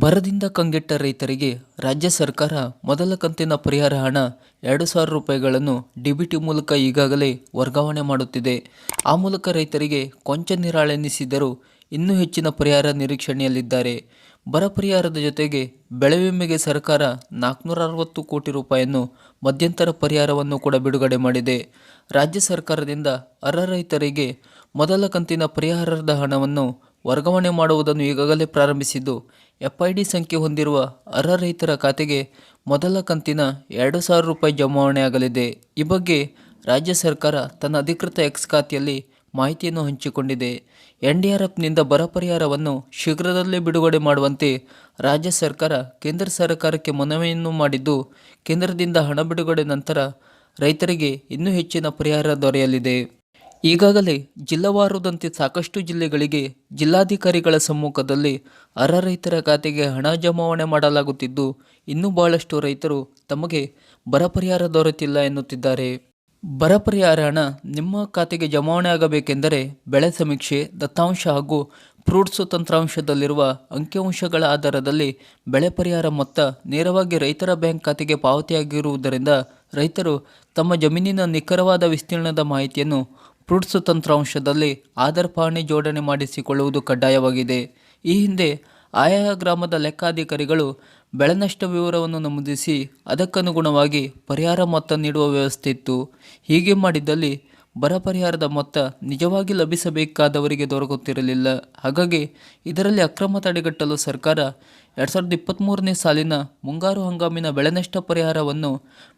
ಬರದಿಂದ ಕಂಗೆಟ್ಟ ರೈತರಿಗೆ ರಾಜ್ಯ ಸರ್ಕಾರ ಮೊದಲ ಕಂತಿನ ಪರಿಹಾರ ಹಣ ಎರಡು ಸಾವಿರ ರೂಪಾಯಿಗಳನ್ನು ಡಿಬಿಟಿ ಮೂಲಕ ಈಗಾಗಲೇ ವರ್ಗಾವಣೆ ಮಾಡುತ್ತಿದೆ. ಆ ಮೂಲಕ ರೈತರಿಗೆ ಕೊಂಚ ನಿರಾಳೆನಿಸಿದರೂ ಇನ್ನೂ ಹೆಚ್ಚಿನ ಪರಿಹಾರ ನಿರೀಕ್ಷಣೆಯಲ್ಲಿದ್ದಾರೆ. ಬರ ಪರಿಹಾರದ ಜೊತೆಗೆ ಬೆಳೆ ವಿಮೆಗೆ ಸರ್ಕಾರ ನಾಲ್ಕುನೂರ ಅರವತ್ತು ಕೋಟಿ ರೂಪಾಯಿಯನ್ನು ಮಧ್ಯಂತರ ಪರಿಹಾರವನ್ನು ಕೂಡ ಬಿಡುಗಡೆ ಮಾಡಿದೆ. ರಾಜ್ಯ ಸರ್ಕಾರದಿಂದ ಅರ್ಹ ರೈತರಿಗೆ ಮೊದಲ ಕಂತಿನ ಪರಿಹಾರದ ಹಣವನ್ನು ವರ್ಗಾವಣೆ ಮಾಡುವುದನ್ನು ಈಗಾಗಲೇ ಪ್ರಾರಂಭಿಸಿದ್ದು. ಎಫ್ಐಡಿ ಸಂಖ್ಯೆ ಹೊಂದಿರುವ ಅರ್ಹ ರೈತರ ಖಾತೆಗೆ ಮೊದಲ ಕಂತಿನ ಎರಡು ಸಾವಿರ ರೂಪಾಯಿ ಜಮಾವಣೆಯಾಗಲಿದೆ ಈ ಬಗ್ಗೆ ರಾಜ್ಯ ಸರ್ಕಾರ ತನ್ನ ಅಧಿಕೃತ ಎಕ್ಸ್ ಖಾತೆಯಲ್ಲಿ ಮಾಹಿತಿಯನ್ನು ಹಂಚಿಕೊಂಡಿದೆ. ಎನ್ ಡಿ ಆರ್ ಎಫ್ನಿಂದ ಬರ ಪರಿಹಾರವನ್ನು ಶೀಘ್ರದಲ್ಲೇ ಬಿಡುಗಡೆ ಮಾಡುವಂತೆ ರಾಜ್ಯ ಸರ್ಕಾರ ಕೇಂದ್ರ ಸರ್ಕಾರಕ್ಕೆ ಮನವಿಯನ್ನು ಮಾಡಿದ್ದು, ಕೇಂದ್ರದಿಂದ ಹಣ ಬಿಡುಗಡೆ ನಂತರ ರೈತರಿಗೆ ಇನ್ನೂ ಹೆಚ್ಚಿನ ಪರಿಹಾರ ದೊರೆಯಲಿದೆ. ಈಗಾಗಲೇ ಜಿಲ್ಲಾವಾರುದಂತೆ ಸಾಕಷ್ಟು ಜಿಲ್ಲೆಗಳಿಗೆ ಜಿಲ್ಲಾಧಿಕಾರಿಗಳ ಸಮ್ಮುಖದಲ್ಲಿ ಅರ್ಹ ರೈತರ ಖಾತೆಗೆ ಹಣ ಜಮಾವಣೆ ಮಾಡಲಾಗುತ್ತಿದ್ದು, ಇನ್ನೂ ಬಹಳಷ್ಟು ರೈತರು ತಮಗೆ ಬರ ಪರಿಹಾರ ದೊರೆತಿಲ್ಲ ಎನ್ನುತ್ತಿದ್ದಾರೆ. ಬರ ಪರಿಹಾರ ಹಣ ನಿಮ್ಮ ಖಾತೆಗೆ ಜಮಾವಣೆ ಆಗಬೇಕೆಂದರೆ ಬೆಳೆ ಸಮೀಕ್ಷೆ, ದತ್ತಾಂಶ ಹಾಗೂ ಫ್ರೂಟ್ಸ್ ತಂತ್ರಾಂಶದಲ್ಲಿರುವ ಅಂಕಿಅಂಶಗಳ ಆಧಾರದಲ್ಲಿ ಬೆಳೆ ಪರಿಹಾರ ಮೊತ್ತ ನೇರವಾಗಿ ರೈತರ ಬ್ಯಾಂಕ್ ಖಾತೆಗೆ ಪಾವತಿಯಾಗಿರುವುದರಿಂದ ರೈತರು ತಮ್ಮ ಜಮೀನಿನ ನಿಖರವಾದ ವಿಸ್ತೀರ್ಣದ ಮಾಹಿತಿಯನ್ನು ಫ್ರೂಟ್ಸ್ ತಂತ್ರಾಂಶದಲ್ಲಿ ಆಧಾರ್ ಪಹಣಿ ಜೋಡಣೆ ಮಾಡಿಸಿಕೊಳ್ಳುವುದು ಕಡ್ಡಾಯವಾಗಿದೆ. ಈ ಹಿಂದೆ ಆಯಾ ಗ್ರಾಮದ ಲೆಕ್ಕಾಧಿಕಾರಿಗಳು ಬೆಳೆ ನಷ್ಟ ವಿವರವನ್ನು ನಮೂದಿಸಿ ಅದಕ್ಕನುಗುಣವಾಗಿ ಪರಿಹಾರ ಮೊತ್ತ ನೀಡುವ ವ್ಯವಸ್ಥೆ ಇತ್ತು ಹೀಗೆ ಮಾಡಿದ್ದಲ್ಲಿ ಬರ ಪರಿಹಾರದ ಮೊತ್ತ ನಿಜವಾಗಿ ಲಭಿಸಬೇಕಾದವರಿಗೆ ದೊರಕುತ್ತಿರಲಿಲ್ಲ. ಹಾಗಾಗಿ ಇದರಲ್ಲಿ ಅಕ್ರಮ ತಡೆಗಟ್ಟಲು ಸರ್ಕಾರ ಎರಡು ಸಾವಿರದ ಇಪ್ಪತ್ತ್ಮೂರನೇ ಸಾಲಿನ ಮುಂಗಾರು ಹಂಗಾಮಿನ ಬೆಳೆ ನಷ್ಟ ಪರಿಹಾರವನ್ನು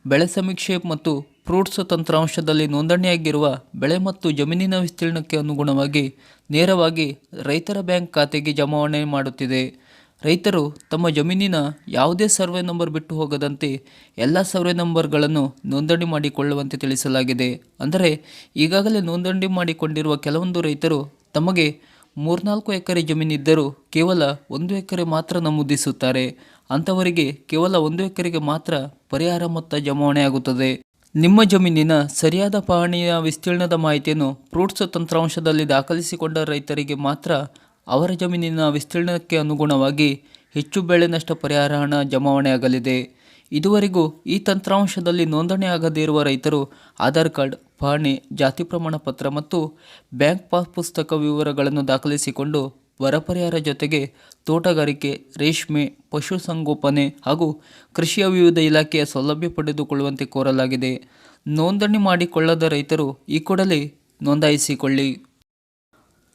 ಬೆಳೆ ಸಮೀಕ್ಷೆ ಮತ್ತು ಫ್ರೂಟ್ಸ್ ತಂತ್ರಾಂಶದಲ್ಲಿ ನೋಂದಣಿಯಾಗಿರುವ ಬೆಳೆ ಮತ್ತು ಜಮೀನಿನ ವಿಸ್ತೀರ್ಣಕ್ಕೆ ಅನುಗುಣವಾಗಿ ನೇರವಾಗಿ ರೈತರ ಬ್ಯಾಂಕ್ ಖಾತೆಗೆ ಜಮಾವಣೆ ಮಾಡುತ್ತಿದೆ. ರೈತರು ತಮ್ಮ ಜಮೀನಿನ ಯಾವುದೇ ಸರ್ವೆ ನಂಬರ್ ಬಿಟ್ಟು ಹೋಗದಂತೆ ಎಲ್ಲ ಸರ್ವೆ ನಂಬರ್ಗಳನ್ನು ನೋಂದಣಿ ಮಾಡಿಕೊಳ್ಳುವಂತೆ ತಿಳಿಸಲಾಗಿದೆ. ಅಂದರೆ, ಈಗಾಗಲೇ ನೋಂದಣಿ ಮಾಡಿಕೊಂಡಿರುವ ಕೆಲವೊಂದು ರೈತರು ತಮಗೆ ಮೂರ್ನಾಲ್ಕು ಎಕರೆ ಜಮೀನಿದ್ದರೂ ಕೇವಲ ಒಂದು ಎಕರೆ ಮಾತ್ರ ನಮೂದಿಸುತ್ತಾರೆ. ಅಂಥವರಿಗೆ ಕೇವಲ ಒಂದು ಎಕರೆಗೆ ಮಾತ್ರ ಪರಿಹಾರ ಮೊತ್ತ ಜಮಾವಣೆಯಾಗುತ್ತದೆ ನಿಮ್ಮ ಜಮೀನಿನ ಸರಿಯಾದ ಪಹಣಿಯ ವಿಸ್ತೀರ್ಣದ ಮಾಹಿತಿಯನ್ನು ಫ್ರೂಟ್ಸ್ ತಂತ್ರಾಂಶದಲ್ಲಿ ದಾಖಲಿಸಿಕೊಂಡ ರೈತರಿಗೆ ಮಾತ್ರ ಅವರ ಜಮೀನಿನ ವಿಸ್ತೀರ್ಣಕ್ಕೆ ಅನುಗುಣವಾಗಿ ಹೆಚ್ಚು ಬೆಳೆ ನಷ್ಟ ಪರಿಹಾರ ಹಣ ಜಮಾವಣೆಯಾಗಲಿದೆ ಇದುವರೆಗೂ ಈ ತಂತ್ರಾಂಶದಲ್ಲಿ ನೋಂದಣಿ ಆಗದೇ ಇರುವ ರೈತರು ಆಧಾರ್ ಕಾರ್ಡ್ ಪಹಣಿ ಜಾತಿ ಪ್ರಮಾಣ ಪತ್ರ ಮತ್ತು ಬ್ಯಾಂಕ್ ಪಾಸ್ ಪುಸ್ತಕ ವಿವರಗಳನ್ನು ದಾಖಲಿಸಿಕೊಂಡು ಬರ ಪರಿಹಾರ ಜೊತೆಗೆ ತೋಟಗಾರಿಕೆ, ರೇಷ್ಮೆ, ಪಶುಸಂಗೋಪನೆ ಹಾಗೂ ಕೃಷಿಯ ವಿವಿಧ ಇಲಾಖೆಯ ಸೌಲಭ್ಯ ಪಡೆದುಕೊಳ್ಳುವಂತೆ ಕೋರಲಾಗಿದೆ. ನೋಂದಣಿ ಮಾಡಿಕೊಳ್ಳದ ರೈತರು ಈ ಕೂಡಲೇ ನೋಂದಾಯಿಸಿಕೊಳ್ಳಿ.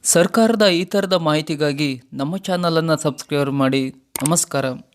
ಸರ್ಕಾರದ ಈ ಥರದ ಮಾಹಿತಿಗಾಗಿ ನಮ್ಮ ಚಾನಲನ್ನು ಸಬ್ಸ್ಕ್ರೈಬ್ ಮಾಡಿ. ನಮಸ್ಕಾರ.